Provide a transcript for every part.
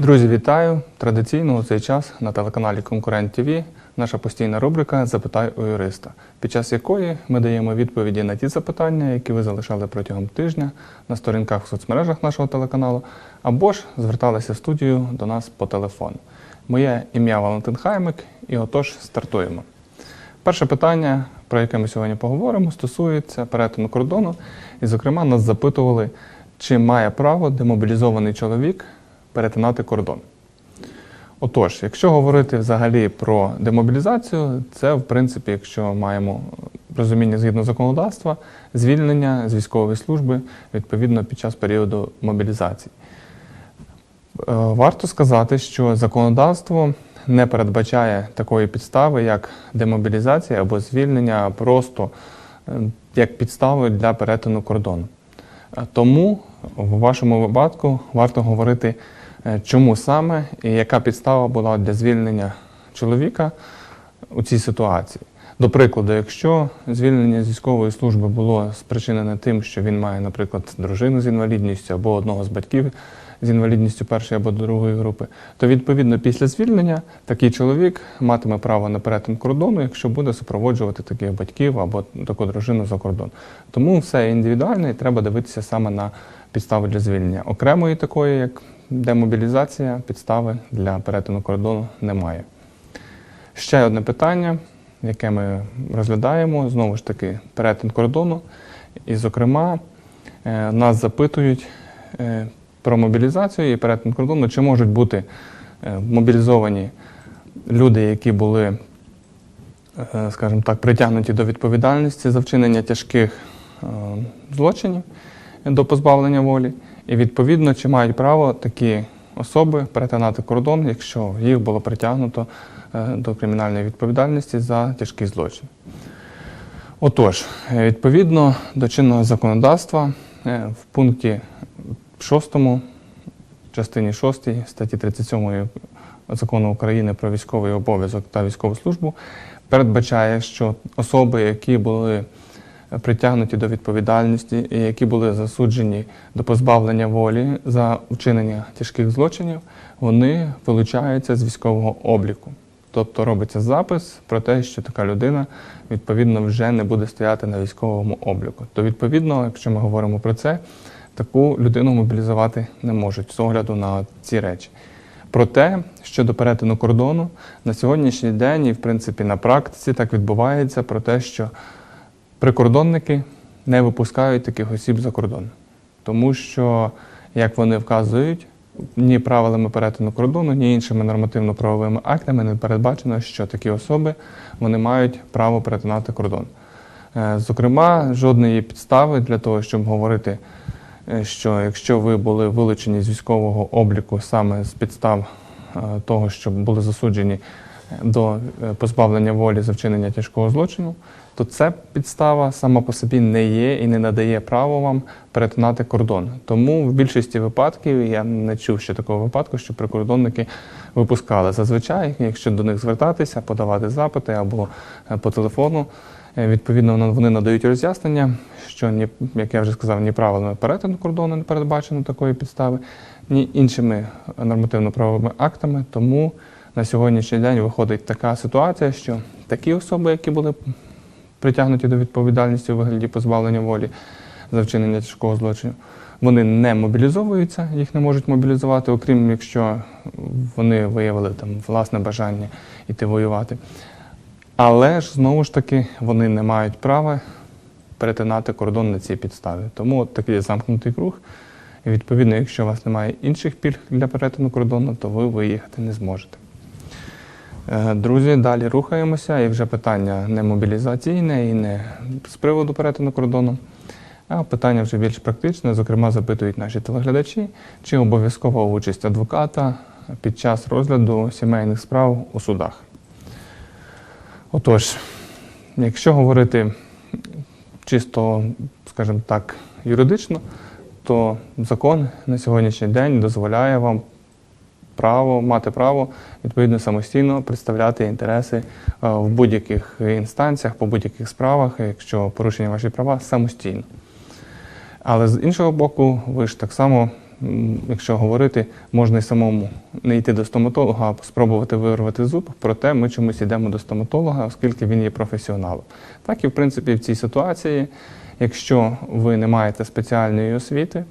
Друзі, вітаю! Традиційно у цей час на телеканалі Конкурент ТВ наша постійна рубрика Запитай у юриста, під час якої ми даємо відповіді на ті запитання, які ви залишали протягом тижня на сторінках в соцмережах нашого телеканалу, або ж зверталися в студію до нас по телефону. Моє ім'я Валентин Хаймик, і отож стартуємо. Перше питання, про яке ми сьогодні поговоримо, стосується перетину кордону. І, зокрема, нас запитували, чи має право демобілізований чоловік перетинати кордон. Отож, якщо говорити взагалі про демобілізацію, це в принципі, якщо маємо розуміння згідно законодавства, звільнення з військової служби відповідно під час періоду мобілізації. Е, Варто сказати, що законодавство не передбачає такої підстави, як демобілізація або звільнення просто е, як підстави для перетину кордону. Е, Тому в вашому випадку варто говорити, чому саме і яка підстава була для звільнення чоловіка у цій ситуації. До прикладу, якщо звільнення з військової служби було спричинене тим, що він має, наприклад, дружину з інвалідністю або одного з батьків з інвалідністю першої або другої групи, то відповідно після звільнення такий чоловік матиме право на перетин кордону, якщо буде супроводжувати таких батьків або таку дружину за кордон. Тому все індивідуально і треба дивитися саме на підстави для звільнення. Окремої такої, як демобілізація, підстави для перетину кордону немає. Ще одне питання, яке ми розглядаємо, знову ж таки, перетин кордону. І, зокрема, е, нас запитують е, про мобілізацію і перетин кордону, чи можуть бути е, мобілізовані люди, які були, скажімо так, притягнуті до відповідальності за вчинення тяжких злочинів до позбавлення волі. І відповідно, чи мають право такі особи перетинати кордон, якщо їх було притягнуто е, до кримінальної відповідальності за тяжкий злочин. Отож, е, відповідно до чинного законодавства, е, в пункті 6, частині 6 статті 37 закону України про військовий обов'язок та військову службу передбачає, що особи, які були притягнуті до відповідальності і які були засуджені до позбавлення волі за вчинення тяжких злочинів, вони вилучаються з військового обліку. Тобто робиться запис про те, що така людина відповідно вже не буде стояти на військовому обліку. То відповідно, якщо ми говоримо про це, таку людину мобілізувати не можуть з огляду на ці речі. Проте, щодо перетину кордону, на сьогоднішній день і в принципі на практиці так відбувається про те, що прикордонники не випускають таких осіб за кордон. Тому що, як вони вказують, ні правилами перетину кордону, ні іншими нормативно-правовими актами не передбачено, що такі особи вони мають право перетинати кордон. Е, Зокрема, жодної підстави для того, щоб говорити, е, що якщо ви були вилучені з військового обліку саме з підстав е, того, що були засуджені до позбавлення волі за вчинення тяжкого злочину, то ця підстава сама по собі не є і не надає право вам перетинати кордон. Тому в більшості випадків я не чув ще такого випадку, що прикордонники випускали. Зазвичай, якщо до них звертатися, подавати запити або е, по телефону, е, відповідно вони надають роз'яснення, що ні, як я вже сказав, ні правилами перетину кордону не передбачено такої підстави, ні іншими нормативно-правовими актами. Тому на сьогоднішній день виходить така ситуація, що такі особи, які були притягнуті до відповідальності у вигляді позбавлення волі за вчинення тяжкого злочину, вони не мобілізовуються, їх не можуть мобілізувати, окрім якщо вони виявили там власне бажання йти воювати. Але ж знову ж таки вони не мають права перетинати кордон на цій підставі. Тому от такий замкнутий круг. І відповідно, якщо у вас немає інших пільг для перетину кордону, то ви виїхати не зможете. Е, Друзі, далі рухаємося, і вже питання не мобілізаційне і не з приводу перетину кордону, а питання вже більш практичне. Зокрема, запитують наші телеглядачі, чи обов'язкова участь адвоката під час розгляду сімейних справ у судах. Отож, якщо говорити чисто, скажімо так, юридично, то закон на сьогоднішній день дозволяє вам право, мати право відповідно самостійно представляти інтереси е, в будь-яких інстанціях, по будь-яких справах, якщо порушення ваші права самостійно. Але з іншого боку, ви ж так само якщо говорити, можна і самому не йти до стоматолога, а спробувати вирвати зуб. Проте ми чомусь йдемо до стоматолога, оскільки він є професіоналом. Так і в принципі в цій ситуації, якщо ви не маєте спеціальної освіти,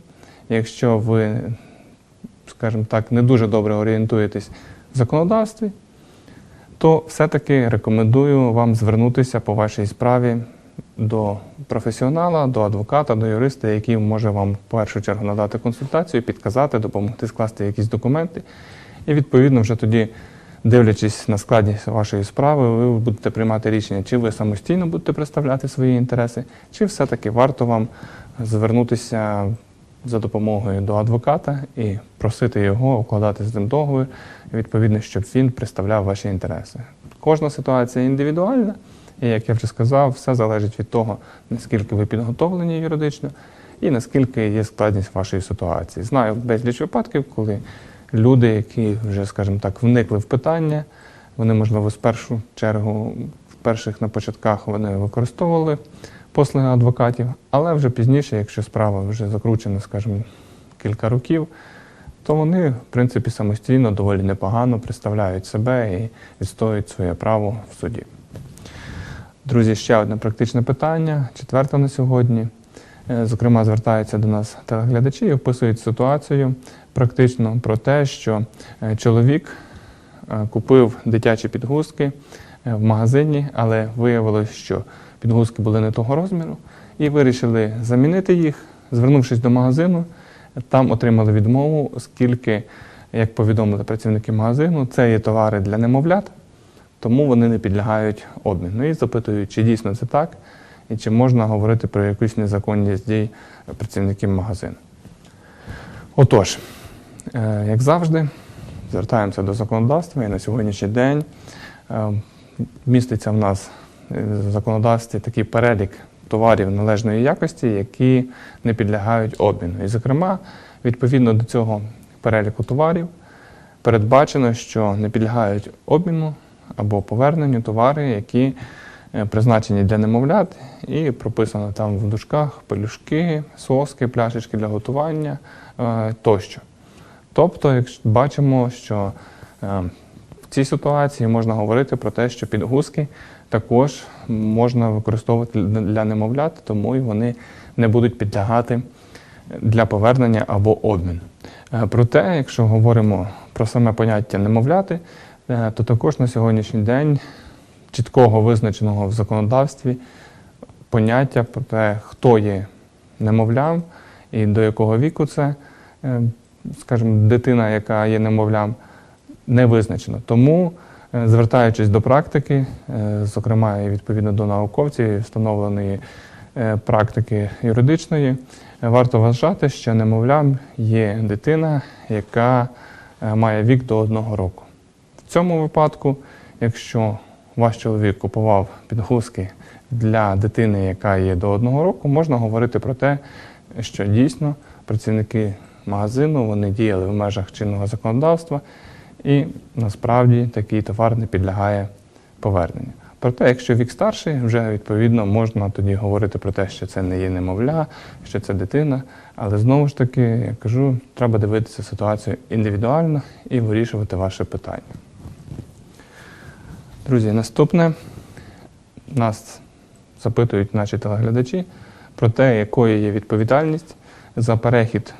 якщо ви, скажімо так, не дуже добре орієнтуєтесь в законодавстві, то все-таки рекомендую вам звернутися по вашій справі до професіонала, до адвоката, до юриста, який може вам в першу чергу надати консультацію, підказати, допомогти скласти якісь документи. І відповідно вже тоді, дивлячись на складність вашої справи, ви будете приймати рішення, чи ви самостійно будете представляти свої інтереси, чи все-таки варто вам звернутися за допомогою до адвоката і просити його укладати з ним договір, відповідно, щоб він представляв ваші інтереси. Кожна ситуація індивідуальна, і як я вже сказав, все залежить від того, наскільки ви підготовлені юридично і наскільки є складність вашої ситуації. Знаю безліч випадків, коли люди, які вже, скажімо так, вникли в питання, вони, можливо, з першу чергу, в перших на початках вони використовували послуги адвокатів, але вже пізніше, якщо справа вже закручена, скажімо, кілька років, то вони, в принципі, самостійно доволі непогано представляють себе і відстоюють своє право в суді. Друзі, ще одне практичне питання, четверте на сьогодні. Е, Зокрема, звертаються до нас телеглядачі і описують ситуацію практично про те, що е, чоловік е, купив дитячі підгузки в магазині, але виявилось, що підгузки були не того розміру, і вирішили замінити їх, звернувшись до магазину, там отримали відмову, оскільки, як повідомили працівники магазину, це є товари для немовлят, тому вони не підлягають обміну. І запитують, чи дійсно це так, і чи можна говорити про якусь незаконність дій працівників магазину. Отож, е, як завжди, звертаємося до законодавства і на сьогоднішній день е, міститься в нас законодавстві такий перелік товарів належної якості, які не підлягають обміну. І, зокрема, відповідно до цього переліку товарів передбачено, що не підлягають обміну або поверненню товари, які е, призначені для немовлят, і прописано там в дужках пелюшки, соски, пляшечки для готування е, тощо. Тобто, якщо бачимо, що е, в цій ситуації можна говорити про те, що підгузки також можна використовувати для немовлят, тому і вони не будуть підлягати для повернення або обміну. Е, Проте, якщо говоримо про саме поняття немовляти, е, то також на сьогоднішній день чіткого визначеного в законодавстві поняття про те, хто є немовлям і до якого віку це, е, скажімо, дитина, яка є немовлям, не визначено. Тому, звертаючись до практики, е, зокрема і відповідно до науковців, встановленої е, практики юридичної, е, варто вважати, що немовлям є дитина, яка е, має вік до одного року. В цьому випадку, якщо ваш чоловік купував підгузки для дитини, яка є до одного року, можна говорити про те, що дійсно працівники магазину вони діяли в межах чинного законодавства, і насправді такий товар не підлягає поверненню. Проте, якщо вік старший, вже відповідно можна тоді говорити про те, що це не є немовля, що це дитина. Але знову ж таки, я кажу, треба дивитися ситуацію індивідуально і вирішувати ваше питання. Друзі, наступне нас запитують наші телеглядачі про те, якою є відповідальність за перехід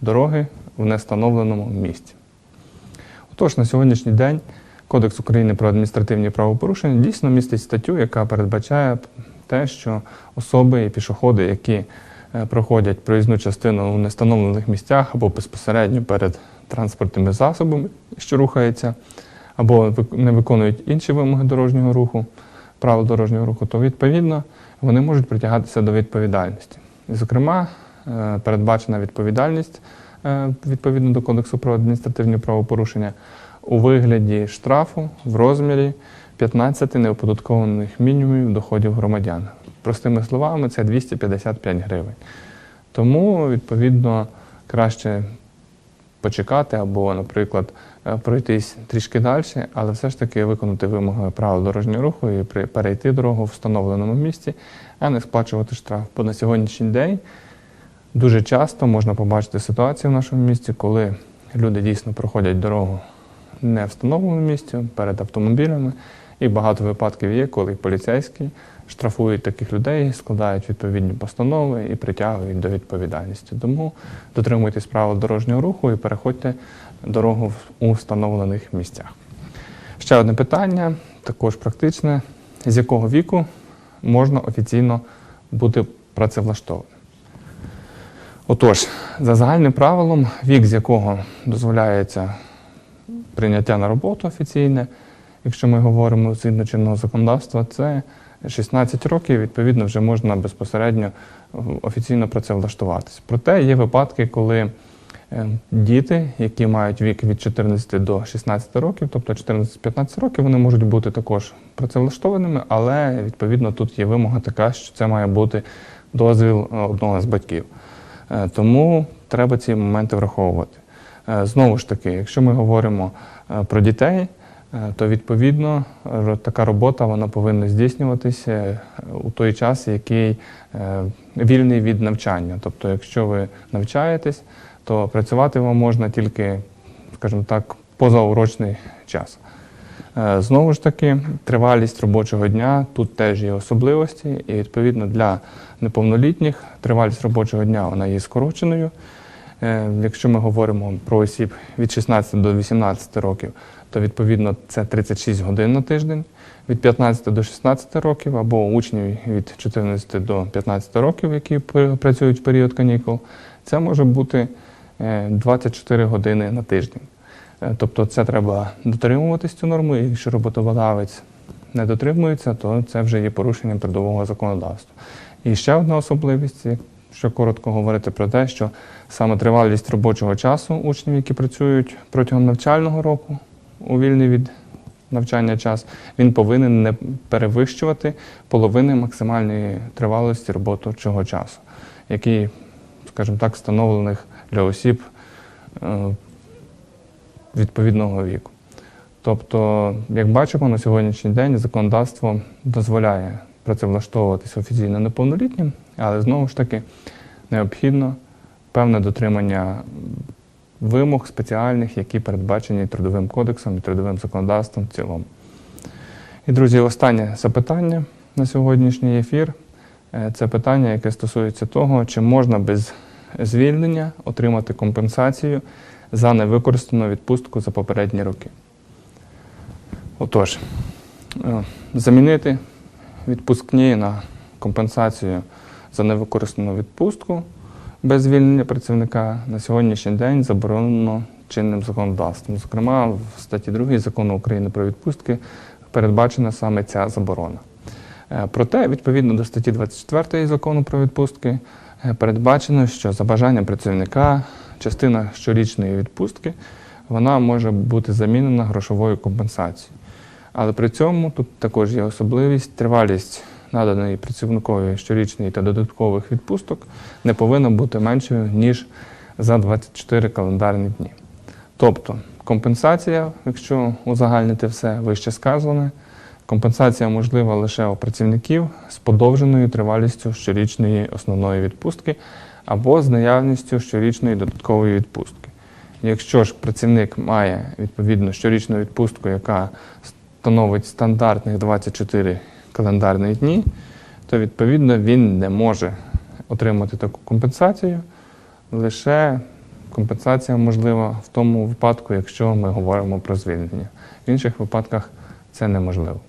дороги в нестановленому місці. Отож, на сьогоднішній день Кодекс України про адміністративні правопорушення дійсно містить статтю, яка передбачає те, що особи і пішоходи, які е, проходять проїзну частину у нестановлених місцях або безпосередньо перед транспортними засобами, що рухаються, або не виконують інші вимоги дорожнього руху, правил дорожнього руху, то відповідно вони можуть притягатися до відповідальності. І, зокрема, е, передбачена відповідальність відповідно до Кодексу про адміністративні правопорушення у вигляді штрафу в розмірі 15 неоподаткованих мінімумів доходів громадян. Простими словами, це 255 гривень. Тому, відповідно, краще почекати або, наприклад, е, пройтись трішки далі, але все ж таки виконати вимоги правил дорожнього руху і перейти дорогу в встановленому місці, а не сплачувати штраф. Бо на сьогоднішній день Дуже часто можна побачити ситуацію в нашому місті, коли люди дійсно проходять дорогу не встановленому місці перед автомобілями. І багато випадків є, коли поліцейські штрафують таких людей, складають відповідні постанови і притягують до відповідальності. Тому дотримуйтесь правил дорожнього руху і переходьте дорогу у встановлених місцях. Ще одне питання, також практичне: з якого віку можна офіційно бути працевлаштованим? Отож, за загальним правилом, вік, з якого дозволяється прийняття на роботу офіційне, якщо ми говоримо згідно чинного законодавства, це 16 років, відповідно, вже можна безпосередньо е, офіційно працевлаштуватися. Проте є випадки, коли е, діти, які мають вік від 14 до 16 років, тобто 14-15 років, вони можуть бути також працевлаштованими, але відповідно тут є вимога така, що це має бути дозвіл е, одного з батьків. Е, Тому треба ці моменти враховувати. Е, Знову ж таки, якщо ми говоримо е, про дітей, то відповідно така робота вона повинна здійснюватися у той час, який вільний від навчання. Тобто, якщо ви навчаєтесь, то працювати вам можна тільки, скажімо так, позаурочний час. Е, Знову ж таки, тривалість робочого дня тут теж є особливості, і відповідно для неповнолітніх тривалість робочого дня вона є скороченою. Е, Якщо ми говоримо про осіб від 16 до 18 років, то відповідно це 36 годин на тиждень, від 15 до 16 років, або учнів від 14 до 15 років, які працюють в період канікул, це може бути е, 24 години на тиждень. Е, Тобто це треба дотримуватись цю норму, і якщо роботодавець не дотримується, то це вже є порушенням трудового законодавства. І ще одна особливість, якщо коротко говорити про те, що саме тривалість робочого часу учнів, які працюють протягом навчального року у вільний від навчання час, він повинен не перевищувати половини максимальної тривалості робочого часу, який, скажімо так, встановлених для осіб е, відповідного віку. Тобто, як бачимо, на сьогоднішній день законодавство дозволяє працевлаштовуватись офіційно неповнолітнім, але знову ж таки необхідно певне дотримання вимог спеціальних, які передбачені трудовим кодексом і трудовим законодавством в цілому. І, друзі, останнє запитання на сьогоднішній ефір. Е, Це питання, яке стосується того, чи можна без звільнення отримати компенсацію за невикористану відпустку за попередні роки. Отож, е, замінити відпускні на компенсацію за невикористану відпустку без звільнення працівника на сьогоднішній день заборонено чинним законодавством. Зокрема, в статті 2 закону України про відпустки передбачена саме ця заборона. Е, Проте, відповідно до статті 24 закону про відпустки, е, передбачено, що за бажанням працівника частина щорічної відпустки вона може бути замінена грошовою компенсацією. Але при цьому тут також є особливість, тривалість наданої працівникові щорічної та додаткових відпусток не повинна бути меншою, ніж за 24 календарні дні. Тобто компенсація, якщо узагальнити все вище сказане, компенсація можлива лише у працівників з подовженою тривалістю щорічної основної відпустки або з наявністю щорічної додаткової відпустки. Якщо ж працівник має відповідно щорічну відпустку, яка становить стандартних 24 календарні дні, то відповідно він не може отримати таку компенсацію. Лише компенсація можлива в тому випадку, якщо ми говоримо про звільнення. В інших випадках це неможливо.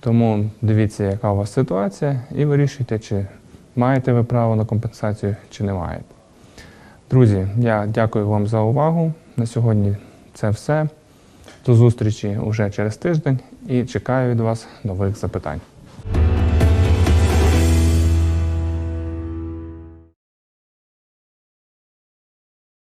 Тому дивіться, яка у вас ситуація, і вирішуйте, чи маєте ви право на компенсацію, чи не маєте. Друзі, я дякую вам за увагу. На сьогодні це все. До зустрічі уже через тиждень і чекаю від вас нових запитань.